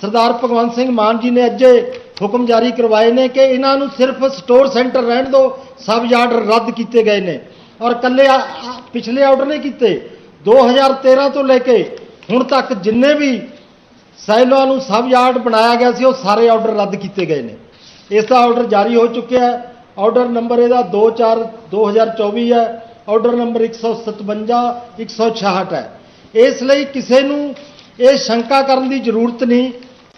ਸਰਦਾਰ ਭਗਵੰਤ ਸਿੰਘ ਮਾਨ ਜੀ ਨੇ ਅੱਜ ਹੁਕਮ ਜਾਰੀ ਕਰਵਾਏ ਨੇ ਕਿ ਇਹਨਾਂ ਨੂੰ ਸਿਰਫ ਸਟੋਰ ਸੈਂਟਰ ਰਹਿਣ ਦਿਓ ਸਬ ਯਾਰਡ ਰੱਦ ਕੀਤੇ ਗਏ ਨੇ। ਔਰ ਕੱਲੇ ਪਿਛਲੇ ਆਰਡਰ ਨਹੀਂ ਕੀਤੇ। 2013 ਤੋਂ ਲੈ ਕੇ ਹੁਣ ਤੱਕ ਜਿੰਨੇ ਵੀ ਸਾਈਲੋਆਂ ਨੂੰ ਸਬ ਯਾਰਡ ਬਣਾਇਆ ਗਿਆ ਸੀ, ਉਹ ਸਾਰੇ ਆਰਡਰ ਰੱਦ ਕੀਤੇ ਗਏ ਨੇ। ਇਸ ਦਾ ਆਰਡਰ ਜਾਰੀ ਹੋ ਚੁੱਕਿਆ ਹੈ। ਆਰਡਰ ਨੰਬਰ ਇਹਦਾ 24 2024 ਹੈ। ਆਰਡਰ ਨੰਬਰ 157 166 ਹੈ। ਇਸ ਲਈ ਕਿਸੇ ਨੂੰ ਇਹ ਸ਼ੰਕਾ ਕਰਨ ਦੀ ਜ਼ਰੂਰਤ ਨਹੀਂ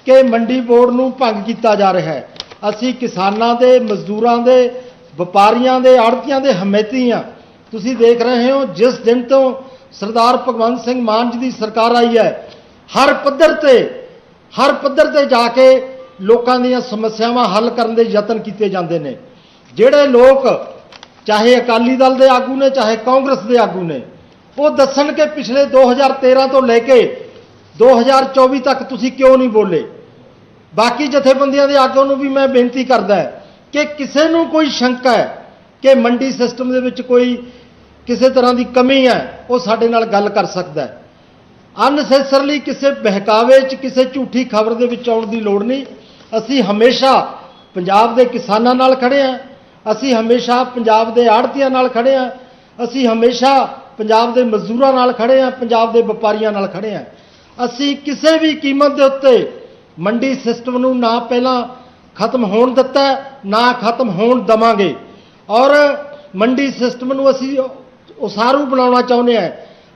ਕਿ ਮੰਡੀ ਬੋਰਡ ਨੂੰ ਭੰਗ ਕੀਤਾ ਜਾ ਰਿਹਾ ਹੈ। ਅਸੀਂ ਕਿਸਾਨਾਂ ਦੇ, ਮਜ਼ਦੂਰਾਂ ਦੇ, ਵਪਾਰੀਆਂ ਦੇ, ਆੜਤੀਆਂ ਦੇ ਹਮੈਤੀ ਹਾਂ। ਤੁਸੀਂ ਦੇਖ ਰਹੇ ਹੋ, ਜਿਸ ਦਿਨ ਤੋਂ ਸਰਦਾਰ ਭਗਵੰਤ ਸਿੰਘ ਮਾਨ ਜੀ ਦੀ ਸਰਕਾਰ ਆਈ ਹੈ, ਹਰ ਪੱਧਰ ਤੇ, ਹਰ ਪੱਧਰ ਤੇ ਜਾ ਕੇ ਲੋਕਾਂ ਦੀਆਂ ਸਮੱਸਿਆਵਾਂ ਹੱਲ ਕਰਨ ਦੇ ਯਤਨ ਕੀਤੇ ਜਾਂਦੇ ਨੇ। ਜਿਹੜੇ ਲੋਕ, ਚਾਹੇ ਅਕਾਲੀ ਦਲ ਦੇ ਆਗੂ ਨੇ, ਚਾਹੇ ਕਾਂਗਰਸ ਦੇ ਆਗੂ ਨੇ, ਉਹ ਦੱਸਣ ਕਿ ਪਿਛਲੇ 2013 ਤੋਂ ਲੈ ਕੇ 2024 ਤੱਕ ਤੁਸੀਂ ਕਿਉਂ ਨਹੀਂ ਬੋਲੇ? ਬਾਕੀ ਜਥੇਬੰਦੀਆਂ ਦੇ ਆਗੂਆਂ ਨੂੰ ਵੀ ਮੈਂ ਬੇਨਤੀ ਕਰਦਾ ਹੈ ਕਿ ਕਿਸੇ ਨੂੰ ਕੋਈ ਸ਼ੰਕਾ ਹੈ ਕਿ ਮੰਡੀ ਸਿਸਟਮ ਦੇ ਵਿੱਚ ਕੋਈ ਕਿਸੇ ਤਰ੍ਹਾਂ ਦੀ ਕਮੀ ਹੈ, ਉਹ ਸਾਡੇ ਨਾਲ ਗੱਲ ਕਰ ਸਕਦਾ ਹੈ। ਅਨਸੈਸਰਲੀ ਕਿਸੇ ਬਹਿਕਾਵੇ 'ਚ, ਕਿਸੇ ਝੂਠੀ ਖਬਰ ਦੇ ਵਿੱਚ ਆਉਣ ਦੀ ਲੋੜ ਨਹੀਂ। ਅਸੀਂ ਹਮੇਸ਼ਾ ਪੰਜਾਬ ਦੇ ਕਿਸਾਨਾਂ ਨਾਲ ਖੜੇ ਹਾਂ। ਅਸੀਂ ਹਮੇਸ਼ਾ ਪੰਜਾਬ ਦੇ ਆੜਤੀਆਂ ਨਾਲ ਖੜੇ ਹਾਂ। ਅਸੀਂ ਹਮੇਸ਼ਾ ਪੰਜਾਬ ਦੇ ਮਜ਼ਦੂਰਾਂ ਨਾਲ ਖੜੇ ਹਾਂ, ਪੰਜਾਬ ਦੇ ਵਪਾਰੀਆਂ ਨਾਲ ਖੜੇ ਹਾਂ। ਅਸੀਂ ਕਿਸੇ ਵੀ ਕੀਮਤ ਦੇ ਉੱਤੇ ਮੰਡੀ ਸਿਸਟਮ ਨੂੰ ਨਾ ਪਹਿਲਾਂ ਖਤਮ ਹੋਣ ਦਿੱਤਾ, ਨਾ ਖਤਮ ਹੋਣ ਦਵਾਂਗੇ। ਔਰ ਮੰਡੀ ਸਿਸਟਮ ਨੂੰ ਅਸੀਂ ਉਸਾਰੂ ਬਣਾਉਣਾ ਚਾਹੁੰਦੇ ਹਾਂ।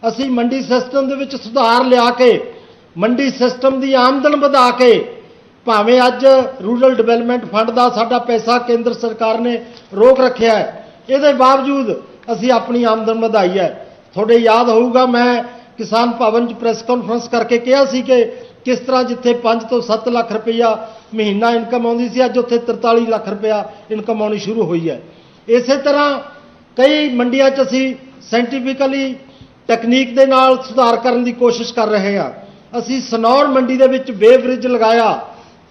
ਅਸੀਂ ਮੰਡੀ ਸਿਸਟਮ ਦੇ ਵਿੱਚ ਸੁਧਾਰ ਲਿਆ ਕੇ, ਮੰਡੀ ਸਿਸਟਮ ਦੀ ਆਮਦਨ ਵਧਾ ਕੇ, ਭਾਵੇਂ ਅੱਜ ਰੂਰਲ ਡਿਵੈਲਪਮੈਂਟ ਫੰਡ ਦਾ ਸਾਡਾ ਪੈਸਾ ਕੇਂਦਰ ਸਰਕਾਰ ਨੇ ਰੋਕ ਰੱਖਿਆ ਹੈ, ਇਹਦੇ ਬਾਵਜੂਦ ਅਸੀਂ ਆਪਣੀ ਆਮਦਨ ਵਧਾਈ ਹੈ। ਤੁਹਾਡੇ ਯਾਦ ਹੋਊਗਾ ਮੈਂ ਕਿਸਾਨ ਭਵਨ 'ਚ ਪ੍ਰੈਸ ਕਾਨਫਰੰਸ ਕਰਕੇ ਕਿਹਾ ਸੀ ਕਿ ਕਿਸ ਤਰ੍ਹਾਂ ਜਿੱਥੇ 5 ਤੋਂ 7 ਲੱਖ ਰੁਪਈਆ ਮਹੀਨਾ ਇਨਕਮ ਆਉਂਦੀ ਸੀ, ਅੱਜ ਉੱਥੇ 43 ਲੱਖ ਰੁਪਇਆ ਇਨਕਮ ਆਉਣੀ ਸ਼ੁਰੂ ਹੋਈ ਹੈ। ਇਸੇ ਤਰ੍ਹਾਂ ਕਈ ਮੰਡੀਆਂ 'ਚ ਅਸੀਂ ਸਾਇੰਟੀਫਿਕਲੀ ਟੈਕਨੀਕ ਦੇ ਨਾਲ ਸੁਧਾਰ ਕਰਨ ਦੀ ਕੋਸ਼ਿਸ਼ ਕਰ ਰਹੇ ਹਾਂ। ਅਸੀਂ ਸਨੌਰ ਮੰਡੀ ਦੇ ਵਿੱਚ ਵੇ ਲਗਾਇਆ।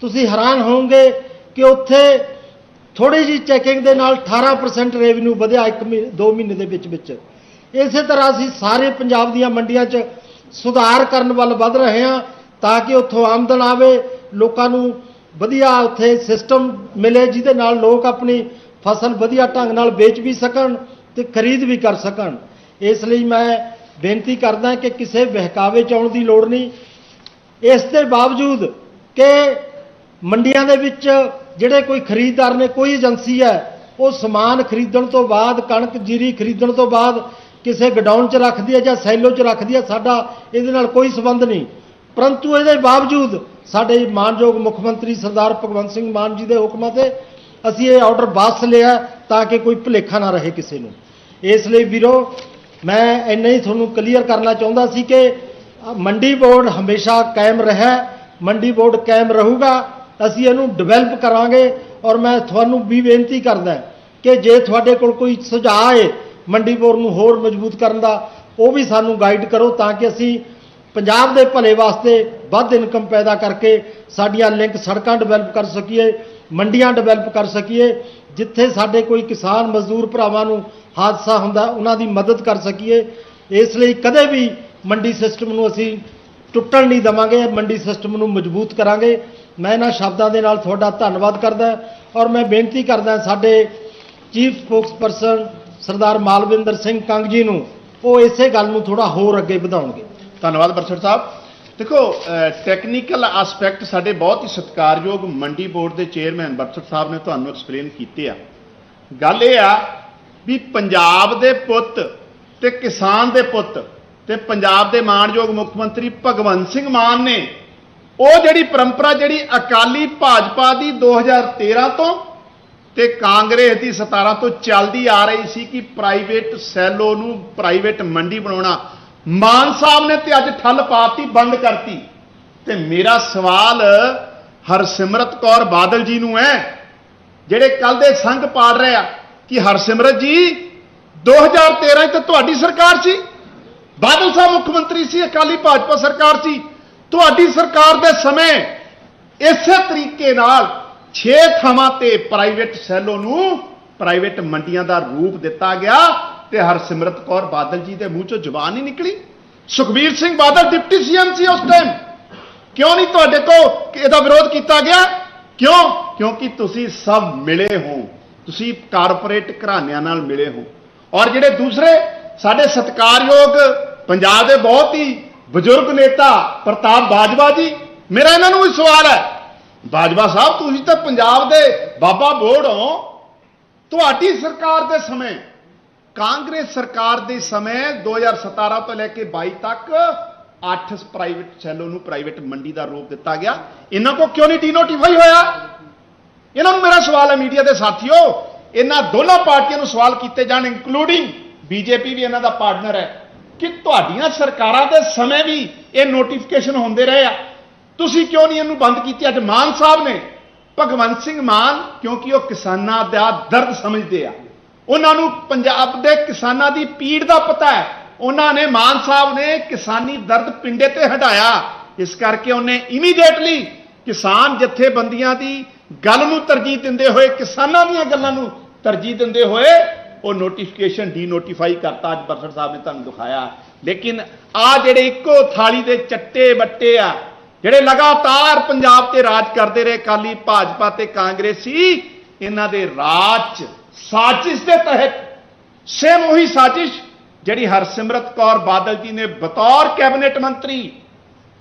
ਤੁਸੀਂ ਹੈਰਾਨ ਹੋਵੋਗੇ ਕਿ ਉੱਥੇ ਥੋੜੀ ਜੀ ਚੈਕਿੰਗ ਦੇ ਨਾਲ 18% ਰੈਵਨਿਊ ਵਧਿਆ ਇੱਕ ਮਹੀ- ਦੋ ਮਹੀਨੇ ਦੇ ਵਿੱਚ ਵਿੱਚ। ਇਸੇ ਤਰ੍ਹਾਂ ਅਸੀਂ ਸਾਰੇ ਪੰਜਾਬ ਦੀਆਂ ਮੰਡੀਆਂ 'ਚ ਸੁਧਾਰ ਕਰਨ ਵੱਲ ਵੱਧ ਰਹੇ ਹਾਂ। ਤਾਂ ਕਿ ਉੱਥੋਂ ਆਮਦਨ ਆਵੇ, ਲੋਕਾਂ ਨੂੰ ਵਧੀਆ ਉੱਥੇ ਸਿਸਟਮ ਮਿਲੇ, ਜਿਹਦੇ ਨਾਲ ਲੋਕ ਆਪਣੀ ਫਸਲ ਵਧੀਆ ਢੰਗ ਨਾਲ ਵੇਚ ਵੀ ਸਕਣ ਤੇ ਖਰੀਦ ਵੀ ਕਰ ਸਕਣ। ਇਸ ਲਈ ਮੈਂ ਬੇਨਤੀ ਕਰਦਾ ਕਿ ਕਿਸੇ ਬਹਿਕਾਵੇ 'ਚ ਆਉਣ ਦੀ ਲੋੜ ਨਹੀਂ। ਇਸ ਦੇ ਬਾਵਜੂਦ ਕਿ ਮੰਡੀਆਂ ਦੇ ਵਿੱਚ ਜਿਹੜੇ ਕੋਈ ਖਰੀਦਦਾਰ ਨੇ, ਕੋਈ ਏਜੰਸੀ ਹੈ, ਉਹ ਸਮਾਨ ਖਰੀਦਣ ਤੋਂ ਬਾਅਦ, ਕਣਕ ਜੀਰੀ ਖਰੀਦਣ ਤੋਂ ਬਾਅਦ ਕਿਸੇ ਗਡਾਊਨ 'ਚ ਰੱਖਦੀ ਹੈ ਜਾਂ ਸੈਲੋ 'ਚ ਰੱਖਦੀ ਹੈ, ਸਾਡਾ ਇਹਦੇ ਨਾਲ ਕੋਈ ਸਬੰਧ ਨਹੀਂ। ਪਰੰਤੂ ਇਹਦੇ ਬਾਵਜੂਦ ਸਾਡੇ ਮਾਨਯੋਗ ਮੁੱਖ ਮੰਤਰੀ ਸਰਦਾਰ ਭਗਵੰਤ ਸਿੰਘ ਮਾਨ ਜੀ ਦੇ ਹੁਕਮਾਂ ਤੇ ਅਸੀਂ ਇਹ ਆਰਡਰ ਵਾਪਸ ਲਿਆ ਤਾਂ ਕਿ ਕੋਈ ਭੁਲੇਖਾ ਨਾ ਰਹੇ ਕਿਸੇ ਨੂੰ। ਇਸ ਲਈ ਵੀਰੋ, ਮੈਂ ਇੰਨਾ ਹੀ ਤੁਹਾਨੂੰ ਕਲੀਅਰ ਕਰਨਾ ਚਾਹੁੰਦਾ ਸੀ ਕਿ ਮੰਡੀ ਬੋਰਡ ਹਮੇਸ਼ਾ ਕਾਇਮ ਰਿਹਾ, ਮੰਡੀ ਬੋਰਡ ਕਾਇਮ ਰਹੂਗਾ, ਅਸੀਂ ਇਹਨੂੰ ਡਿਵੈਲਪ ਕਰਾਂਗੇ ਔਰ ਮੈਂ ਤੁਹਾਨੂੰ ਵੀ ਬੇਨਤੀ ਕਰਦਾ ਕਿ ਜੇ ਤੁਹਾਡੇ ਕੋਲ ਕੋਈ ਸੁਝਾਅ ਹੈ ਮੰਡੀ ਬੋਰਡ ਨੂੰ ਹੋਰ ਮਜ਼ਬੂਤ ਕਰਨ ਦਾ, ਉਹ ਵੀ ਸਾਨੂੰ ਗਾਈਡ ਕਰੋ ਤਾਂ ਕਿ ਅਸੀਂ ਪੰਜਾਬ ਦੇ ਭਲੇ ਵਾਸਤੇ ਵੱਧ ਇਨਕਮ ਪੈਦਾ ਕਰਕੇ ਸਾਡੀਆਂ ਲਿੰਕ ਸੜਕਾਂ ਡਿਵੈਲਪ ਕਰ ਸਕੀਏ, ਮੰਡੀਆਂ ਡਿਵੈਲਪ ਕਰ ਸਕੀਏ, ਜਿੱਥੇ ਸਾਡੇ ਕੋਈ ਕਿਸਾਨ, ਮਜ਼ਦੂਰ ਭਰਾਵਾਂ ਨੂੰ ਹਾਦਸਾ ਹੁੰਦਾ, ਉਹਨਾਂ ਦੀ ਮਦਦ ਕਰ ਸਕੀਏ। ਇਸ ਲਈ ਕਦੇ ਵੀ ਮੰਡੀ ਸਿਸਟਮ ਨੂੰ ਅਸੀਂ ਟੁੱਟਣ ਨਹੀਂ ਦਵਾਂਗੇ, ਮੰਡੀ ਸਿਸਟਮ ਨੂੰ ਮਜ਼ਬੂਤ ਕਰਾਂਗੇ। ਮੈਂ ਇਹਨਾਂ ਸ਼ਬਦਾਂ ਦੇ ਨਾਲ ਤੁਹਾਡਾ ਧੰਨਵਾਦ ਕਰਦਾ ਔਰ ਮੈਂ ਬੇਨਤੀ ਕਰਦਾ ਸਾਡੇ ਚੀਫ ਸਪੋਕਸਪਰਸਨ ਸਰਦਾਰ ਮਾਲਵਿੰਦਰ ਸਿੰਘ ਕੰਗ ਜੀ ਨੂੰ, ਉਹ ਇਸੇ ਗੱਲ ਨੂੰ ਥੋੜਾ ਹੋਰ ਅੱਗੇ ਵਧਾਉਣਗੇ। ਧੰਨਵਾਦ ਬਰਸੜ ਸਾਹਿਬ। ਦੇਖੋ ਟੈਕਨੀਕਲ ਐਸਪੈਕਟ ਸਾਡੇ ਬਹੁਤ ਹੀ ਸਤਿਕਾਰਯੋਗ ਮੰਡੀ ਬੋਰਡ ਦੇ ਚੇਅਰਮੈਨ ਬਰਸੜ ਸਾਹਿਬ ਨੇ ਤੁਹਾਨੂੰ ਐਕਸਪਲੇਨ ਕੀਤੇ ਆ। ਗੱਲ ਇਹ ਆ ਵੀ ਪੰਜਾਬ ਦੇ ਪੁੱਤ ਤੇ ਕਿਸਾਨ ਦੇ ਪੁੱਤ ਤੇ ਪੰਜਾਬ ਦੇ ਮਾਣਯੋਗ ਮੁੱਖ ਮੰਤਰੀ ਭਗਵੰਤ ਸਿੰਘ ਮਾਨ ਨੇ ਉਹ ਜਿਹੜੀ ਪਰੰਪਰਾ ਜਿਹੜੀ ਅਕਾਲੀ ਭਾਜਪਾ ਦੀ 2013 ਤੋਂ ਤੇ ਕਾਂਗਰਸ ਦੀ 17 ਤੋਂ ਚੱਲਦੀ ਆ ਰਹੀ ਸੀ ਕਿ ਪ੍ਰਾਈਵੇਟ ਸੈਲੋ ਨੂੰ ਪ੍ਰਾਈਵੇਟ ਮੰਡੀ ਬਣਾਉਣਾ ਮਾਨ ਸਾਹਿਬ ਨੇ ਤੇ ਅੱਜ ਠੱਲ ਪਾਤੀ, ਬੰਦ ਕਰਤੀ। ਤੇ ਮੇਰਾ ਸਵਾਲ ਹਰਸਿਮਰਤ ਕੌਰ ਬਾਦਲ ਜੀ ਨੂੰ ਹੈ, ਜਿਹੜੇ ਕੱਲ ਦੇ ਸੰਘ ਪਾੜ ਰਹੇ ਆ, ਕਿ ਹਰਸਿਮਰਤ ਜੀ 2013 ਚ ਤੁਹਾਡੀ ਸਰਕਾਰ ਸੀ। ਬਾਦਲ ਸਾਹਿਬ ਮੁੱਖ ਮੰਤਰੀ ਸੀ, ਅਕਾਲੀ ਭਾਜਪਾ ਸਰਕਾਰ ਸੀ। ਤੁਹਾਡੀ ਸਰਕਾਰ ਦੇ ਸਮੇਂ ਇਸੇ ਤਰੀਕੇ ਨਾਲ 6 ਥਾਵਾਂ ਤੇ ਪ੍ਰਾਈਵੇਟ ਸੈਲੋ ਨੂੰ ਪ੍ਰਾਈਵੇਟ ਮੰਡੀਆਂ ਦਾ ਰੂਪ ਦਿੱਤਾ ਗਿਆ। ਤੇ ਹਰਸਿਮਰਤ ਕੌਰ ਬਾਦਲ ਜੀ ਦੇ ਮੂੰਹ ਚੋਂ ਜ਼ੁਬਾਨ ਹੀ ਨਿਕਲੀ। ਸੁਖਬੀਰ ਸਿੰਘ ਬਾਦਲ ਡਿਪਟੀ ਸੀਐਮ ਸੀ ਉਸ ਟਾਈਮ ਕਿਉਂ ਨਹੀਂ ਤੁਹਾਡੇ ਕੋ ਇਹਦਾ ਵਿਰੋਧ ਕੀਤਾ ਗਿਆ? ਕਿਉਂ? ਕਿਉਂਕਿ ਤੁਸੀਂ ਸਭ ਮਿਲੇ ਹੋ। ਤੁਸੀਂ ਕਾਰਪੋਰੇਟ ਘਰਾਣਿਆਂ ਨਾਲ ਮਿਲੇ ਹੋ। ਔਰ ਜਿਹੜੇ ਦੂਸਰੇ ਸਾਡੇ ਸਤਿਕਾਰਯੋਗ ਪੰਜਾਬ ਦੇ ਬਹੁਤ ਹੀ ਬਜ਼ੁਰਗ ਨੇਤਾ ਪ੍ਰਤਾਪ ਬਾਜਵਾ ਜੀ, ਮੇਰਾ ਇਹਨਾਂ ਨੂੰ ਵੀ ਸਵਾਲ ਹੈ। ਬਾਜਵਾ ਸਾਹਿਬ, ਤੁਸੀਂ ਤਾਂ ਪੰਜਾਬ ਦੇ ਬਾਬਾ ਬੋੜ ਹੋ। ਤੁਹਾਡੀ ਸਰਕਾਰ ਦੇ ਸਮੇਂ ਕਾਂਗਰਸ ਸਰਕਾਰ ਦੇ ਸਮੇਂ 2017 ਤੋਂ ਲੈ ਕੇ 22 ਤੱਕ 8 ਪ੍ਰਾਈਵੇਟ ਸੈਲੋ ਨੂੰ ਪ੍ਰਾਈਵੇਟ ਮੰਡੀ ਦਾ ਰੂਪ ਦਿੱਤਾ ਗਿਆ। ਇਹਨਾਂ ਕੋ ਕਿਉਂ ਨਹੀਂ ਡੀਨੋਟੀਫਾਈ ਹੋਇਆ? ਇਹਨਾਂ ਨੂੰ ਮੇਰਾ ਸਵਾਲ ਹੈ ਮੀਡੀਆ ਦੇ ਸਾਥੀਓ। ਇਹਨਾਂ ਦੋਨਾਂ ਪਾਰਟੀਆਂ ਨੂੰ ਸਵਾਲ ਕੀਤੇ ਜਾਣ ਇਨਕਲੂਡਿੰਗ ਬੀਜੇਪੀ ਵੀ ਇਹਨਾਂ ਦਾ ਪਾਰਟਨਰ ਹੈ। ਕਿ ਤੁਹਾਡੀਆਂ ਸਰਕਾਰਾਂ ਦੇ ਸਮੇਂ ਵੀ ਇਹ ਨੋਟੀਫਿਕੇਸ਼ਨ ਹੁੰਦੇ ਰਹੇ ਆ। ਤੁਸੀਂ ਕਿਉਂ ਨਹੀਂ ਇਹਨੂੰ ਬੰਦ ਕੀਤੀ? ਅੱਜ ਮਾਨ ਸਾਹਿਬ ਨੇ। ਭਗਵੰਤ ਸਿੰਘ ਮਾਨ, ਕਿਉਂਕਿ ਉਹ ਕਿਸਾਨਾਂ ਦਾ ਦਰਦ ਸਮਝਦੇ ਆ। ਉਹਨਾਂ ਨੂੰ ਪੰਜਾਬ ਦੇ ਕਿਸਾਨਾਂ ਦੀ ਪੀੜ ਦਾ ਪਤਾ ਹੈ। ਉਹਨਾਂ ਨੇ ਮਾਨ ਸਾਹਿਬ ਨੇ ਕਿਸਾਨੀ ਦਰਦ ਪਿੰਡੇ ਤੇ ਹਟਾਇਆ। ਇਸ ਕਰਕੇ ਉਹਨੇ ਇਮੀਡੀਏਟਲੀ ਕਿਸਾਨ ਜਥੇਬੰਦੀਆਂ ਦੀ ਗੱਲ ਨੂੰ ਤਰਜੀਹ ਦਿੰਦੇ ਹੋਏ, ਕਿਸਾਨਾਂ ਦੀਆਂ ਗੱਲਾਂ ਨੂੰ ਤਰਜੀਹ ਦਿੰਦੇ ਹੋਏ ਉਹ ਨੋਟੀਫਿਕੇਸ਼ਨ ਡੀ ਨੋਟੀਫਾਈ ਕਰਤਾ। ਅੱਜ ਬਰਸਰ ਸਾਹਿਬ ਨੇ ਤੁਹਾਨੂੰ ਦਿਖਾਇਆ। ਲੇਕਿਨ ਆ ਜਿਹੜੇ ਇੱਕੋ ਥਾਲੀ ਦੇ ਚੱਟੇ ਬੱਟੇ ਆ, ਜਿਹੜੇ ਲਗਾਤਾਰ ਪੰਜਾਬ ਤੇ ਰਾਜ ਕਰਦੇ ਰਹੇ ਕਾਲੀ ਭਾਜਪਾ ਤੇ ਕਾਂਗਰਸੀ, ਇਹਨਾਂ ਦੇ ਰਾਜ 'ਚ ਸਾਜ਼ਿਸ਼ ਦੇ ਤਹਿਤ, ਸੇਮ ਉਹੀ ਸਾਜ਼ਿਸ਼ ਜਿਹੜੀ ਹਰਸਿਮਰਤ ਕੌਰ ਬਾਦਲ ਜੀ ਨੇ ਬਤੌਰ ਕੈਬਨਿਟ ਮੰਤਰੀ,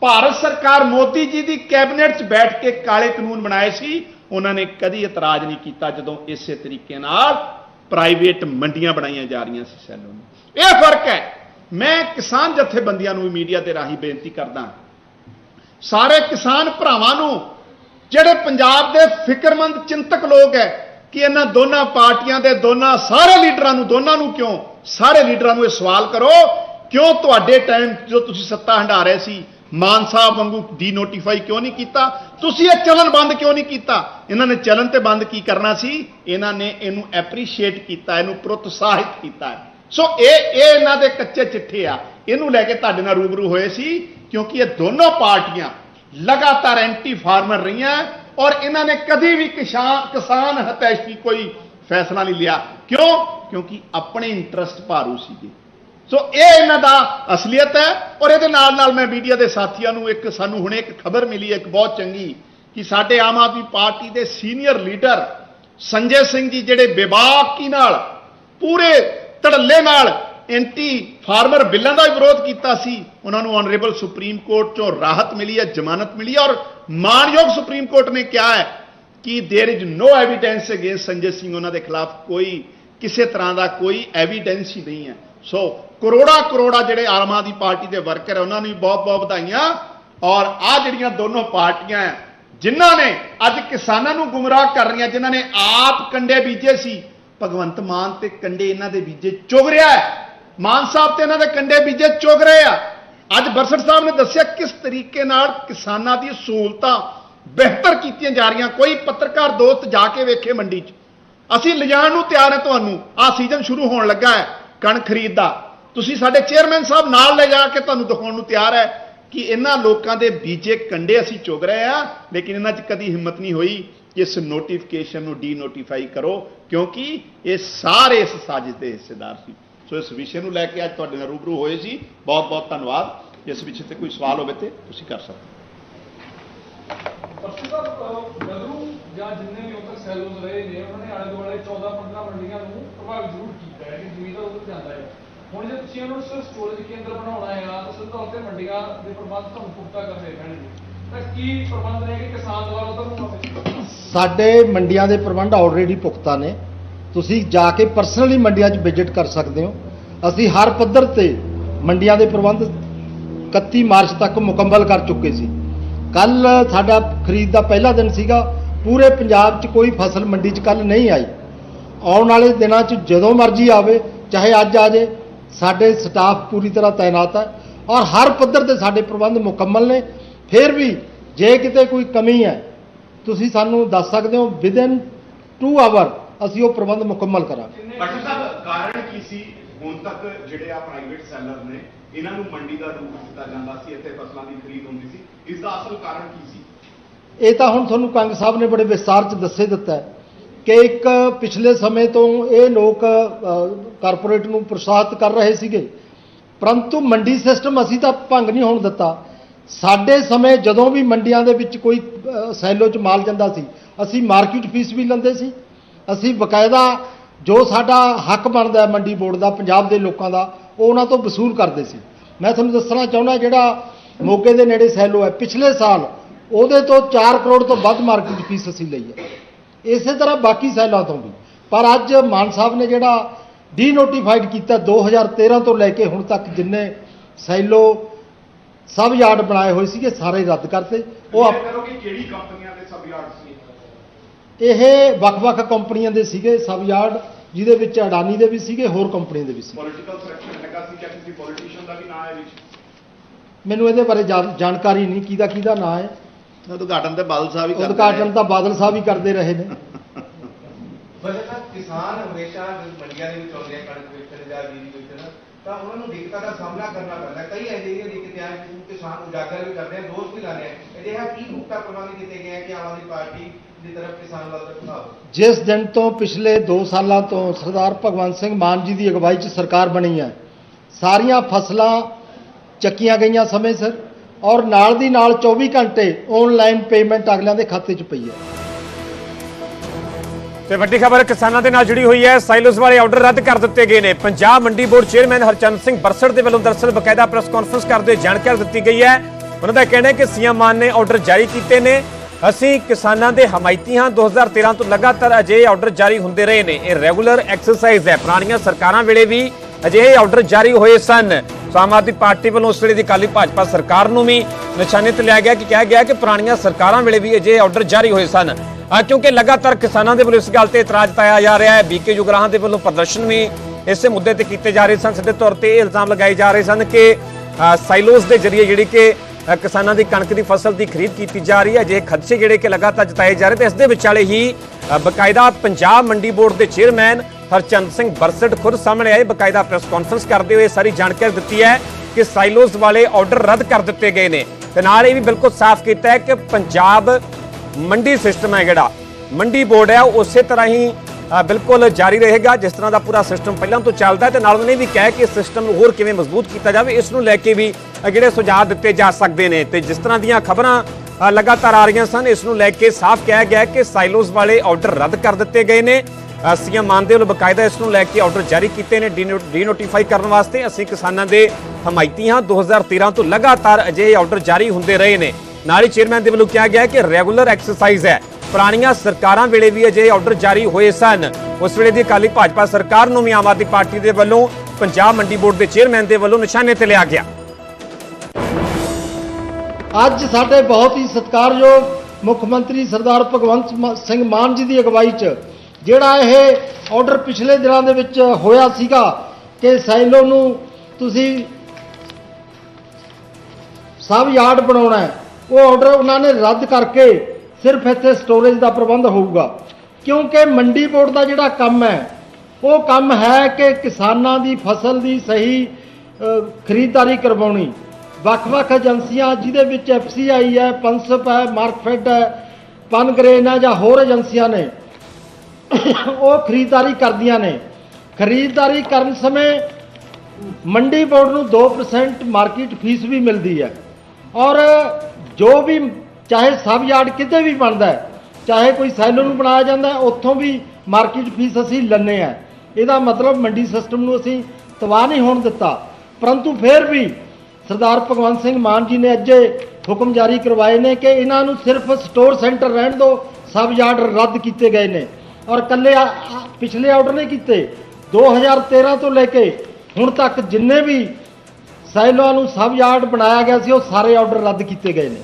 ਭਾਰਤ ਸਰਕਾਰ ਮੋਦੀ ਜੀ ਦੀ ਕੈਬਨਿਟ 'ਚ ਬੈਠ ਕੇ ਕਾਲੇ ਕਾਨੂੰਨ ਬਣਾਏ ਸੀ, ਉਹਨਾਂ ਨੇ ਕਦੀ ਇਤਰਾਜ਼ ਨਹੀਂ ਕੀਤਾ ਜਦੋਂ ਇਸੇ ਤਰੀਕੇ ਨਾਲ ਪ੍ਰਾਈਵੇਟ ਮੰਡੀਆਂ ਬਣਾਈਆਂ ਜਾ ਰਹੀਆਂ ਸੀ ਸੈਲੋ ਇਹ ਫ਼ਰਕ ਹੈ। ਮੈਂ ਕਿਸਾਨ ਜਥੇਬੰਦੀਆਂ ਨੂੰ ਮੀਡੀਆ ਦੇ ਰਾਹੀਂ ਬੇਨਤੀ ਕਰਦਾ ਸਾਰੇ ਕਿਸਾਨ ਭਰਾਵਾਂ ਨੂੰ, ਜਿਹੜੇ ਪੰਜਾਬ ਦੇ ਫਿਕਰਮੰਦ ਚਿੰਤਕ ਲੋਕ ਹੈ ਕਿ ਇਹਨਾਂ ਦੋਨਾਂ ਪਾਰਟੀਆਂ ਦੇ ਦੋਨਾਂ ਸਾਰੇ ਲੀਡਰਾਂ ਨੂੰ, ਦੋਨਾਂ ਨੂੰ ਕਿਉਂ? ਸਾਰੇ ਲੀਡਰਾਂ ਨੂੰ ਇਹ ਸਵਾਲ ਕਰੋ, ਕਿਉਂ ਤੁਹਾਡੇ ਟਾਈਮ ਜੋ ਤੁਸੀਂ ਸੱਤਾ ਹੰਢਾ ਰਹੇ ਸੀ, ਮਾਨ ਸਾਹਿਬ ਵਾਂਗੂ ਡੀ ਨੋਟੀਫਾਈ ਕਿਉਂ ਨਹੀਂ ਕੀਤਾ? ਤੁਸੀਂ ਇਹ ਚਲਨ ਬੰਦ ਕਿਉਂ ਨਹੀਂ ਕੀਤਾ? ਇਹਨਾਂ ਨੇ ਚਲਨ ਤੇ ਬੰਦ ਕੀ ਕਰਨਾ ਸੀ? ਇਹਨਾਂ ਨੇ ਇਹਨੂੰ ਐਪਰੀਸ਼ੀਏਟ ਕੀਤਾ, ਇਹਨੂੰ ਪ੍ਰੋਤਸਾਹਿਤ ਕੀਤਾ। ਸੋ ਇਹ ਇਹ ਇਹਨਾਂ ਦੇ ਕੱਚੇ ਚਿੱਠੇ ਆ। ਇਹਨੂੰ ਲੈ ਕੇ ਤੁਹਾਡੇ ਨਾਲ ਰੂਬਰੂ ਹੋਏ ਸੀ, ਕਿਉਂਕਿ ਇਹ ਦੋਨੋਂ ਪਾਰਟੀਆਂ ਲਗਾਤਾਰ ਐਂਟੀ ਫਾਰਮਰ ਰਹੀਆਂ ਔਰ ਇਹਨਾਂ ਨੇ ਕਦੀ ਵੀ ਕਿਸਾਨ ਕਿਸਾਨ ਹਤੈਸ਼ੀ ਕੋਈ ਫੈਸਲਾ ਨਹੀਂ ਲਿਆ। ਕਿਉਂ? ਕਿਉਂਕਿ ਆਪਣੇ ਇੰਟਰਸਟ ਭਾਰੂ ਸੀਗੇ। ਸੋ ਇਹ ਇਹਨਾਂ ਦਾ ਅਸਲੀਅਤ ਹੈ ਔਰ ਇਹਦੇ ਨਾਲ ਨਾਲ ਮੈਂ ਮੀਡੀਆ ਦੇ ਸਾਥੀਆਂ ਨੂੰ ਇੱਕ ਸਾਨੂੰ ਹੁਣੇ ਇੱਕ ਖਬਰ ਮਿਲੀ ਹੈ ਇੱਕ ਬਹੁਤ ਚੰਗੀ, ਕਿ ਸਾਡੇ ਆਮ ਆਦਮੀ ਪਾਰਟੀ ਦੇ ਸੀਨੀਅਰ ਲੀਡਰ ਸੰਜੇ ਸਿੰਘ ਜੀ ਜਿਹੜੇ ਬੇਬਾਕੀ ਨਾਲ, ਪੂਰੇ ਧੜੱਲੇ ਨਾਲ ਐਂਟੀ ਫਾਰਮਰ ਬਿੱਲਾਂ ਦਾ ਵੀ ਵਿਰੋਧ ਕੀਤਾ ਸੀ ਉਹਨਾਂ ਨੂੰ ਆਨਰੇਬਲ ਸੁਪਰੀਮ ਕੋਰਟ ਚੋਂ ਰਾਹਤ ਮਿਲੀ ਹੈ ਜ਼ਮਾਨਤ ਮਿਲੀ ਹੈ ਔਰ ਮਾਨਯੋਗ ਸੁਪਰੀਮ ਕੋਰਟ ਨੇ ਕਿਹਾ ਹੈ ਕਿ there is no evidence against Sanjay Singh ਉਹਨਾਂ ਦੇ ਖਿਲਾਫ ਕੋਈ ਕਿਸੇ ਤਰ੍ਹਾਂ ਦਾ ਕੋਈ ਐਵੀਡੈਂਸ ਹੀ ਨਹੀਂ ਹੈ ਸੋ ਕਰੋੜਾ ਕਰੋੜਾ ਜਿਹੜੇ ਆਮ ਆਦਮੀ ਪਾਰਟੀ ਦੇ ਵਰਕਰ ਹੈ ਉਹਨਾਂ ਨੂੰ ਵੀ ਬਹੁਤ ਬਹੁਤ ਵਧਾਈਆਂ ਔਰ ਆ ਜਿਹੜੀਆਂ ਦੋਨੋਂ ਪਾਰਟੀਆਂ ਹੈ ਜਿਨ੍ਹਾਂ ਨੇ ਅੱਜ ਕਿਸਾਨਾਂ ਨੂੰ ਗੁੰਮਰਾਹ ਕਰ ਰਹੀਆਂ ਜਿਨ੍ਹਾਂ ਨੇ ਆਪ ਕੰਡੇ ਬੀਜੇ ਸੀ ਭਗਵੰਤ ਮਾਨ ਤੇ ਕੰਡੇ ਇਹਨਾਂ ਦੇ ਬੀਜੇ ਚੁਗ ਰਿਹਾ ਹੈ ਮਾਨ ਸਾਹਿਬ ਤੇ ਇਹਨਾਂ ਦੇ ਕੰਡੇ ਬੀਜੇ ਚੁਗ ਰਹੇ ਆ। ਅੱਜ ਬਰਸਟ ਸਾਹਿਬ ਨੇ ਦੱਸਿਆ ਕਿਸ ਤਰੀਕੇ ਨਾਲ ਕਿਸਾਨਾਂ ਦੀ ਸਹੂਲਤਾਂ ਬਿਹਤਰ ਕੀਤੀਆਂ ਜਾ ਰਹੀਆਂ। ਕੋਈ ਪੱਤਰਕਾਰ ਦੋਸਤ ਜਾ ਕੇ ਵੇਖੇ ਮੰਡੀ 'ਚ। ਅਸੀਂ ਲਿਜਾਣ ਨੂੰ ਤਿਆਰ ਹੈ ਤੁਹਾਨੂੰ। ਆ ਸੀਜ਼ਨ ਸ਼ੁਰੂ ਹੋਣ ਲੱਗਾ ਹੈ ਕਣਕ ਖਰੀਦ ਦਾ। ਤੁਸੀਂ ਸਾਡੇ ਚੇਅਰਮੈਨ ਸਾਹਿਬ ਨਾਲ ਲੈ ਜਾ ਕੇ ਤੁਹਾਨੂੰ ਦਿਖਾਉਣ ਨੂੰ ਤਿਆਰ ਹੈ ਕਿ ਇਹਨਾਂ ਲੋਕਾਂ ਦੇ ਬੀਜੇ ਕੰਡੇ ਅਸੀਂ ਚੁਗ ਰਹੇ ਆ ਲੇਕਿਨ ਇਹਨਾਂ 'ਚ ਕਦੀ ਹਿੰਮਤ ਨਹੀਂ ਹੋਈ ਕਿ ਇਸ ਨੋਟੀਫਿਕੇਸ਼ਨ ਨੂੰ ਡੀਨੋਟੀਫਾਈ ਕਰੋ, ਕਿਉਂਕਿ ਇਹ ਸਾਰੇ ਇਸ ਸਾਜ਼ਿਸ਼ ਦੇ ਹਿੱਸੇਦਾਰ ਸੀ। ਸੋ ਇਸ ਵਿਸ਼ੇ ਨੂੰ ਲੈ ਕੇ ਅੱਜ ਤੁਹਾਡੇ ਨਾਲ ਰੂਬਰੂ ਹੋਏ ਸੀ ਬਹੁਤ ਬਹੁਤ ਧੰਨਵਾਦ। ਇਸ ਵਿਸ਼ੇ ਤੇ ਕੋਈ ਸਵਾਲ ਹੋਵੇ ਤੇ ਤੁਸੀਂ ਕਰ ਸਕਦੇ ਹੋ। ਪਰਸੋਂ ਦਾ ਬਦਰੂ ਜਾਂ ਜਿੰਨੇ ਵੀ ਉੱਧਰ ਸੈਲੂਨ ਰਹੇ ਨੇ ਉਹਨਾਂ ਨੇ ਆਲੇ ਦੁਆਲੇ 14 15 ਮੰਡੀਆਂ ਨੂੰ ਪ੍ਰਭਾਵਿਤ ਜ਼ਰੂਰ ਕੀਤਾ ਹੈ ਕਿ ਜ਼ਮੀਨਦਾਰ ਉੱਧਰ ਜਾਂਦਾ ਹੈ। ਹੁਣ ਜੇ ਤੁਸੀਂ ਉਹਨਾਂ ਨੂੰ ਸਿਰਫ ਸਟੋਰੇਜ ਕੇਂਦਰ ਬਣਾਉਣਾ ਹੈ ਤਾਂ ਸਿੱਧਾ ਉੱਤੇ ਮੰਡੀਆਂ ਦੇ ਪ੍ਰਬੰਧ ਤੁਹਾਨੂੰ ਪੁਖਤਾ ਕਰਨੇ ਪੈਣਗੇ। ਤਾਂ ਕੀ ਪ੍ਰਬੰਧ ਨੇ ਕਿ ਕਿਸਾਨ ਦੁਆਰਾ ਉੱਧਰ ਨੂੰ ਵਾਪਸ ਸਾਡੇ ਮੰਡੀਆਂ ਦੇ ਪ੍ਰਬੰਧ ਆਲਰੇਡੀ ਪੁਖਤਾ ਨੇ। ਤੁਸੀਂ ਜਾ ਕੇ ਪਰਸਨਲੀ ਮੰਡੀਆਂ 'ਚ ਵਿਜ਼ਿਟ ਕਰ ਸਕਦੇ ਹੋ। ਅਸੀਂ ਹਰ ਪੱਧਰ ਤੇ ਮੰਡੀਆਂ ਦੇ ਪ੍ਰਬੰਧ 31 ਮਾਰਚ ਤੱਕ ਮੁਕੰਮਲ ਕਰ ਚੁੱਕੇ ਸੀ। ਕੱਲ ਸਾਡਾ ਖਰੀਦ ਦਾ ਪਹਿਲਾ ਦਿਨ ਸੀਗਾ। ਪੂਰੇ ਪੰਜਾਬ 'ਚ ਕੋਈ ਫਸਲ ਮੰਡੀ 'ਚ ਕੱਲ ਨਹੀਂ ਆਈ। ਆਉਣ ਵਾਲੇ ਦਿਨਾਂ 'ਚ ਜਦੋਂ ਮਰਜ਼ੀ ਆਵੇ, ਚਾਹੇ ਅੱਜ ਆ ਜੇ, ਸਾਡੇ ਸਟਾਫ ਪੂਰੀ ਤਰ੍ਹਾਂ ਤਾਇਨਾਤ ਹੈ ਔਰ ਹਰ ਪੱਧਰ ਤੇ ਸਾਡੇ ਪ੍ਰਬੰਧ ਮੁਕੰਮਲ ਨੇ। ਫਿਰ ਵੀ ਜੇ ਕਿਤੇ ਕੋਈ ਕਮੀ ਹੈ, ਤੁਸੀਂ ਸਾਨੂੰ ਦੱਸ ਸਕਦੇ ਹੋ ਵਿਦਨ 2 ਆਵਰ ਅਸੀਂ ਉਹ ਪ੍ਰਬੰਧ ਮੁਕੰਮਲ ਕਰਾਂਗੇ। ਡਾਕਟਰ ਸਾਹਿਬ ਕਾਰਨ ਕੀ ਸੀ? ਹੁਣ ਤੱਕ ਜਿਹੜੇ ਆ ਪ੍ਰਾਈਵੇਟ ਸੈਲਰ ਨੇ ਇਹਨਾਂ ਨੂੰ ਮੰਡੀ ਦਾ ਰੂਪ ਦਿੱਤਾ ਜਾਂਦਾ ਸੀ ਇੱਥੇ ਫਸਲਾਂ ਦੀ ਖਰੀਦ ਹੁੰਦੀ ਸੀ। ਇਸ ਦਾ ਅਸਲ ਕਾਰਨ ਕੀ ਸੀ? ਇਹ ਤਾਂ ਹੁਣ ਤੁਹਾਨੂੰ ਕੰਗ ਸਾਹਿਬ ਨੇ ਬੜੇ ਵਿਸਤਾਰ ਚ ਦੱਸੇ ਦਿੱਤਾ ਹੈ ਕਿ ਇੱਕ ਪਿਛਲੇ ਸਮੇਂ ਤੋਂ ਇਹ ਲੋਕ ਕਾਰਪੋਰੇਟ ਨੂੰ ਪ੍ਰੋਤਸਾਹਿਤ ਕਰ ਰਹੇ ਸੀਗੇ। ਪਰੰਤੂ ਮੰਡੀ ਸਿਸਟਮ ਅਸੀਂ ਤਾਂ ਭੰਗ ਨਹੀਂ ਹੋਣ ਦਿੱਤਾ। ਸਾਡੇ ਸਮੇਂ ਜਦੋਂ ਵੀ ਮੰਡੀਆਂ ਦੇ ਵਿੱਚ ਕੋਈ ਸੈਲੋ 'ਚ ਮਾਲ ਜਾਂਦਾ ਸੀ ਅਸੀਂ ਮਾਰਕੀਟ ਫੀਸ ਵੀ ਲੈਂਦੇ ਸੀ। ਅਸੀਂ ਬਕਾਇਦਾ ਜੋ ਸਾਡਾ ਹੱਕ ਬਣਦਾ ਹੈ ਮੰਡੀ ਬੋਰਡ ਦਾ ਪੰਜਾਬ ਦੇ ਲੋਕਾਂ ਦਾ ਉਹ ਉਹਨਾਂ ਤੋਂ ਵਸੂਲ ਕਰਦੇ ਸੀ। ਮੈਂ ਤੁਹਾਨੂੰ ਦੱਸਣਾ ਚਾਹੁੰਦਾ ਜਿਹੜਾ ਮੋਗੇ ਦੇ ਨੇੜੇ ਸੈਲੋ ਹੈ ਪਿਛਲੇ ਸਾਲ ਉਹਦੇ ਤੋਂ 4 ਕਰੋੜ ਤੋਂ ਵੱਧ ਮਾਰਕੀਟ ਫੀਸ ਅਸੀਂ ਲਈ ਹੈ। ਇਸੇ ਤਰ੍ਹਾਂ ਬਾਕੀ ਸੈਲਾਂ ਤੋਂ ਵੀ। ਪਰ ਅੱਜ ਮਾਨ ਸਾਹਿਬ ਨੇ ਜਿਹੜਾ ਡੀਨੋਟੀਫਾਈਡ ਕੀਤਾ 2013 ਤੋਂ ਲੈ ਕੇ ਹੁਣ ਤੱਕ ਜਿੰਨੇ ਸੈਲੋ ਸਬ ਯਾਰਡ ਬਣਾਏ ਹੋਏ ਸੀਗੇ ਸਾਰੇ ਰੱਦ ਕਰਤੇ। ਉਹ ਆਪ- ਕਰੋ ਕਿ ਕਿਹੜੀ ਕੰਪਨੀਆਂ ਦੇ ਸਬ ਯਾਰਡ ਸੀ? ਇਹ ਵੱਖ-ਵੱਖ ਕੰਪਨੀਆਂ ਦੇ ਸੀਗੇ ਸਬ ਯਾਰਡ ਜਿਹਦੇ ਵਿੱਚ ਅਡਾਨੀ ਦੇ ਵੀ ਸੀਗੇ ਹੋਰ ਕੰਪਨੀਆਂ ਦੇ ਵੀ ਸੀ ਪੋਲੀਟੀਕਲ ਸਿਲੈਕਸ਼ਨ ਹੈਗਾ ਸੀ ਕਿ ਕਿਸੇ ਪੋਲੀਟੀਸ਼ੀਅਨ ਦਾ ਵੀ ਨਾਮ ਹੈ ਵਿੱਚ ਮੈਨੂੰ ਇਹਦੇ ਬਾਰੇ ਜਾਣ- ਜਾਣਕਾਰੀ ਨਹੀਂ ਕਿਹਦਾ ਕਿਹਦਾ ਨਾਂ ਹੈ। ਉਦਘਾਟਨ ਤੇ ਬਾਦਲ ਸਾਹਿਬ ਹੀ ਕਰਦੇ ਉਦਘਾਟਨ ਤਾਂ ਬਾਦਲ ਸਾਹਿਬ ਹੀ ਕਰਦੇ ਰਹੇ ਨੇ। ਵਜ੍ਹਾ ਕਿਸਾਨ ਹਮੇਸ਼ਾ ਜਦੋਂ ਮੰਡੀਆਂ ਦੇ ਵਿੱਚ ਆਉਂਦੇ ਆ ਕਣਕ ਵੇਚਣ ਜਾਂ ਜੀਰੀ ਵੇਚਣ ਤਾਂ ਉਹਨਾਂ ਨੂੰ ਦਿੱਕਤਾਂ ਦਾ ਸਾਹਮਣਾ ਕਰਨਾ ਪੈਂਦਾ। ਕਈ ਅਜਿਹੀਆਂ ਦਿੱਕਤਾਂ ਹਨ ਜਿਸ ਕਿਸਾਨ ਉਜਾਗਰ ਵੀ ਕਰਦੇ ਆ, ਦੋਸ਼ ਵੀ ਅਜਿਹਾ ਕੀ ਪੁਖਤਾ ਪ੍ਰਬੰਧ ਕੀਤੇ ਗਏ ਕਿ ਆਮ ਆਦਮੀ ਪਾਰਟੀ ਦੀ ਤਰਫ ਕਿਸਾਨ ਵੱਲ ਦਿਖਾਓ ਜਿਸ ਦਿਨ ਤੋਂ ਪਿਛਲੇ 2 ਸਾਲਾਂ ਤੋਂ ਸਰਦਾਰ ਭਗਵੰਤ ਸਿੰਘ ਮਾਨ ਜੀ ਦੀ ਅਗਵਾਈ 'ਚ ਸਰਕਾਰ ਬਣੀ ਹੈ, ਸਾਰੀਆਂ ਫਸਲਾਂ ਚੱਕੀਆਂ ਗਈਆਂ ਸਮੇਂ ਸਿਰ ਔਰ ਨਾਲ ਦੀ ਨਾਲ 24 ਘੰਟੇ ਆਨਲਾਈਨ ਪੇਮੈਂਟ ਅਗਲਿਆਂ ਦੇ ਖਾਤੇ 'ਚ ਪਈ ਹੈ। ਤੇ ਵੱਡੀ ਖਬਰ ਕਿਸਾਨਾਂ ਦੇ ਨਾਲ ਜੁੜੀ ਹੋਈ ਹੈ। ਸਾਈਲੋਸ ਵਾਲੇ ਆਰਡਰ ਰੱਦ ਕਰ ਦਿੱਤੇ ਗਏ ਨੇ। ਪੰਜਾਬ ਮੰਡੀ ਬੋਰਡ ਚੇਅਰਮੈਨ ਹਰਚੰਦ ਸਿੰਘ ਬਰਸੜ ਦੇ ਵੱਲੋਂ ਦਰਸਲ ਬਕਾਇਦਾ ਪ੍ਰੈਸ ਕਾਨਫਰੰਸ ਕਰਦੇ ਜਾਣਕਾਰੀ ਦਿੱਤੀ ਗਈ ਹੈ। ਉਹਨਾਂ ਦਾ ਕਹਿਣਾ ਹੈ ਕਿ ਸੀਐਮ ਮਾਨ ਨੇ ਆਰਡਰ ਜਾਰੀ ਕੀਤੇ ਨੇ। ਅਸੀਂ ਕਿਸਾਨਾਂ ਦੇ ਹਮਾਇਤੀ ਹਾਂ। 2013 ਤੋਂ ਲਗਾਤਾਰ ਅਜਿਹੇ ਆਰਡਰ ਜਾਰੀ ਹੁੰਦੇ ਰਹੇ ਨੇ। ਇਹ ਰੈਗੂਲਰ ਐਕਸਰਸਾਈਜ਼ ਹੈ। ਪੁਰਾਣੀਆਂ ਸਰਕਾਰਾਂ ਵੇਲੇ ਵੀ ਅਜਿਹੇ ਆਰਡਰ ਜਾਰੀ ਹੋਏ ਸਨ। ਸੋ ਆਮ ਆਦਮੀ ਪਾਰਟੀ ਵੱਲੋਂ ਉਸ ਵੇਲੇ ਦੀ ਕਾਲੀ ਭਾਜਪਾ ਸਰਕਾਰ ਨੂੰ ਵੀ ਨਿਸ਼ਾਨੇ ਤੇ ਲਿਆ ਗਿਆ ਕਿ ਕਿਹਾ ਗਿਆ ਕਿ ਪੁਰਾਣੀਆਂ ਸਰਕਾਰਾਂ ਵੇਲੇ ਵੀ ਅਜਿਹੇ ਆਰਡਰ ਜਾਰੀ ਹੋਏ ਸਨ। ਕਿਉਂਕਿ ਲਗਾਤਾਰ ਕਿਸਾਨਾਂ ਦੇ ਵੱਲੋਂ ਇਸ ਗੱਲ ਤੇ ਇਤਰਾਜ਼ ਪਾਇਆ ਜਾ ਰਿਹਾ ਹੈ। ਬੀਕੇ ਜੁਗਰਾਹਾਂ ਦੇ ਵੱਲੋਂ ਪ੍ਰਦਰਸ਼ਨ ਵੀ ਇਸੇ ਮੁੱਦੇ ਤੇ ਕੀਤੇ ਜਾ ਰਹੇ ਸਨ। ਸਿੱਧੇ ਤੌਰ ਤੇ ਇਹ ਇਲਜ਼ਾਮ ਲਗਾਏ ਜਾ ਰਹੇ ਸਨ ਕਿ ਅ, ਸਾਈਲੋਸ ਦੇ ਜ਼ਰੀਏ ਜਿਹੜੀ ਕਿ ਕਿਸਾਨਾਂ ਦੀ ਕਣਕ ਦੀ ਫਸਲ ਦੀ ਖਰੀਦ ਕੀਤੀ ਜਾ ਰਹੀ ਹੈ। ਜੇ ਖਦਸ਼ੇ ਜਿਹੜੇ ਕਿ ਲਗਾਤਾਰ ਜਤਾਏ ਜਾ ਰਹੇ ਤੇ ਇਸ ਦੇ ਵਿਚਾਲੇ ਹੀ ਬਕਾਇਦਾ ਪੰਜਾਬ ਮੰਡੀ ਬੋਰਡ ਦੇ ਚੇਅਰਮੈਨ ਹਰਚੰਦ ਸਿੰਘ ਬਰਸਟ ਖੁਦ ਸਾਹਮਣੇ ਆਏ। ਬਕਾਇਦਾ ਪ੍ਰੈਸ ਕਾਨਫਰੰਸ ਕਰਦੇ ਹੋਏ ਸਾਰੀ ਜਾਣਕਾਰੀ ਦਿੱਤੀ ਹੈ ਕਿ ਸਾਈਲੋਸ ਵਾਲੇ ਆਰਡਰ ਰੱਦ ਕਰ ਦਿੱਤੇ ਗਏ ਨੇ। ਤੇ ਨਾਲ ਇਹ ਵੀ ਬਿਲਕੁਲ ਸਾਫ਼ ਕੀਤਾ ਹੈ ਕਿ ਪੰਜਾਬ ਮੰਡੀ ਸਿਸਟਮ ਹੈ ਜਿਹੜਾ। ਮੰਡੀ ਬੋਰਡ ਹੈ, ਉਹ ਉਸੇ ਤਰ੍ਹਾਂ ਹੀ ਬਿਲਕੁਲ ਜਾਰੀ ਰਹੇਗਾ, ਜਿਸ ਤਰ੍ਹਾਂ ਦਾ ਪੂਰਾ ਸਿਸਟਮ ਪਹਿਲਾਂ ਤੋਂ ਚੱਲਦਾ ਹੈ। ਤੇ ਨਾਲ ਉਹਨੇ ਵੀ ਕਿਹਾ ਕਿ ਸਿਸਟਮ ਨੂੰ ਹੋਰ ਕਿਵੇਂ ਮਜ਼ਬੂਤ ਕੀਤਾ ਜਾਵੇ, ਇਸ ਨੂੰ ਲੈ ਕੇ ਵੀ ਜਿਹੜੇ ਸੁਝਾਅ ਦਿੱਤੇ ਜਾ ਸਕਦੇ ਨੇ। ਤੇ ਜਿਸ ਤਰ੍ਹਾਂ ਦੀਆਂ ਖਬਰਾਂ ਲਗਾਤਾਰ ਆ ਰਹੀਆਂ ਸਨ, ਇਸ ਨੂੰ ਲੈ ਕੇ ਸਾਫ਼ ਕਿਹਾ ਗਿਆ ਕਿ ਸਾਈਲੋਸ ਵਾਲੇ ਆਰਡਰ ਰੱਦ ਕਰ ਦਿੱਤੇ ਗਏ ਨੇ। ਸੀਐਮ ਮਾਨ ਦੇ ਵੱਲੋਂ ਬਕਾਇਦਾ ਇਸ ਨੂੰ ਲੈ ਕੇ ਆਰਡਰ ਜਾਰੀ ਕੀਤੇ ਨੇ ਡੀਨੋਟੀਫਾਈ ਕਰਨ ਵਾਸਤੇ। ਅਸੀਂ ਕਿਸਾਨਾਂ ਦੇ ਹਮਾਇਤੀ ਹਾਂ। 2013 ਤੋਂ ਲਗਾਤਾਰ ਅਜਿਹੇ ਆਰਡਰ ਜਾਰੀ ਹੁੰਦੇ ਰਹੇ ਨੇ। ਨਾਲ ਹੀ ਚੇਅਰਮੈਨ ਦੇ ਵੱਲੋਂ ਕਿਹਾ ਗਿਆ ਕਿ ਰੈਗੂਲਰ ਐਕਸਰਸਾਈਜ਼ ਹੈ। ਪੁਰਾਣੀਆਂ ਸਰਕਾਰਾਂ ਵੇਲੇ ਵੀ ਅਜਿਹੇ ਆਰਡਰ ਜਾਰੀ ਹੋਏ ਸਨ। ਉਸ ਵੇਲੇ ਦੀ ਅਕਾਲੀ ਭਾਜਪਾ ਸਰਕਾਰ ਨੂੰ ਵੀ ਆਮ ਆਦਮੀ ਪਾਰਟੀ ਦੇ ਵੱਲੋਂ ਪੰਜਾਬ ਮੰਡੀ ਬੋਰਡ ਦੇ ਚੇਅਰਮੈਨ ਦੇ ਵੱਲੋਂ ਨਿਸ਼ਾਨੇ ਤੇ ਲਿਆ ਗਿਆ। ਅੱਜ ਸਾਡੇ ਬਹੁਤ ਹੀ ਸਤਿਕਾਰਯੋਗ ਮੁੱਖ ਮੰਤਰੀ ਸਰਦਾਰ ਭਗਵੰਤ ਸਿੰਘ ਮਾਨ ਜੀ ਦੀ ਅਗਵਾਈ 'ਚ, ਜਿਹੜਾ ਇਹ ਆਰਡਰ ਪਿਛਲੇ ਦਿਨਾਂ ਦੇ ਵਿੱਚ ਹੋਇਆ ਸੀਗਾ ਕਿ ਸਾਈਲੋ ਨੂੰ ਤੁਸੀਂ ਸਭ ਯਾਰਡ ਬਣਾਉਣਾ ਹੈ। ਉਹ ਆਰਡਰ ਉਹਨਾਂ ਨੇ ਰੱਦ ਕਰਕੇ ਸਿਰਫ ਇੱਥੇ ਸਟੋਰੇਜ ਦਾ ਪ੍ਰਬੰਧ ਹੋਊਗਾ। ਕਿਉਂਕਿ ਮੰਡੀ ਬੋਰਡ ਦਾ ਜਿਹੜਾ ਕੰਮ ਹੈ, ਉਹ ਕੰਮ ਹੈ ਕਿ ਕਿਸਾਨਾਂ ਦੀ ਫਸਲ ਦੀ ਸਹੀ ਖਰੀਦਦਾਰੀ ਕਰਵਾਉਣੀ। ਵੱਖ-ਵੱਖ ਏਜੰਸੀਆਂ, ਜਿਹਦੇ ਵਿੱਚ ਐਫਸੀਆਈ ਹੈ ਪੰਸਪ ਹੈ ਮਾਰਕਫੈਡ ਹੈ ਪਨਗਰੇਨ ਹੈ ਜਾਂ ਹੋਰ ਏਜੰਸੀਆਂ ਨੇ, ਉਹ ਖਰੀਦਦਾਰੀ ਕਰਦੀਆਂ ਨੇ। ਖਰੀਦਦਾਰੀ ਕਰਨ ਸਮੇਂ ਮੰਡੀ ਬੋਰਡ ਨੂੰ 2% ਮਾਰਕੀਟ ਫੀਸ ਵੀ ਮਿਲਦੀ ਹੈ। ਔਰ ਜੋ ਵੀ, ਚਾਹੇ ਸਬ ਯਾਰਡ ਕਿਤੇ ਵੀ ਬਣਦਾ ਹੈ, ਚਾਹੇ ਕੋਈ ਸੈਲੋ ਨੂੰ ਬਣਾਇਆ ਜਾਂਦਾ ਉੱਥੋਂ ਵੀ ਮਾਰਕੀਟ ਫੀਸ ਅਸੀਂ ਲੈਂਦੇ ਆ ਇਹਦਾ ਮਤਲਬ ਮੰਡੀ ਸਿਸਟਮ ਨੂੰ ਅਸੀਂ ਤਬਾਹ ਨਹੀਂ ਹੋਣ ਦਿੱਤਾ। ਪਰੰਤੂ ਫਿਰ ਵੀ ਸਰਦਾਰ ਭਗਵੰਤ ਸਿੰਘ ਮਾਨ ਜੀ ਨੇ ਅੱਜ ਹੁਕਮ ਜਾਰੀ ਕਰਵਾਏ ਨੇ ਕਿ ਇਹਨਾਂ ਨੂੰ ਸਿਰਫ ਸਟੋਰ ਸੈਂਟਰ ਰਹਿਣ ਦਿਓ ਸਬ ਯਾਰਡ ਰੱਦ ਕੀਤੇ ਗਏ ਨੇ। ਔਰ ਕੱਲੇ ਪਿਛਲੇ ਆਰਡਰ ਨਹੀਂ ਕੀਤੇ। 2013 ਤੋਂ ਲੈ ਕੇ ਹੁਣ ਤੱਕ ਜਿੰਨੇ ਵੀ ਸਾਈਲੋਆਂ ਨੂੰ ਸਬ ਯਾਰਡ ਬਣਾਇਆ ਗਿਆ ਸੀ ਉਹ ਸਾਰੇ ਆਰਡਰ ਰੱਦ ਕੀਤੇ ਗਏ ਨੇ।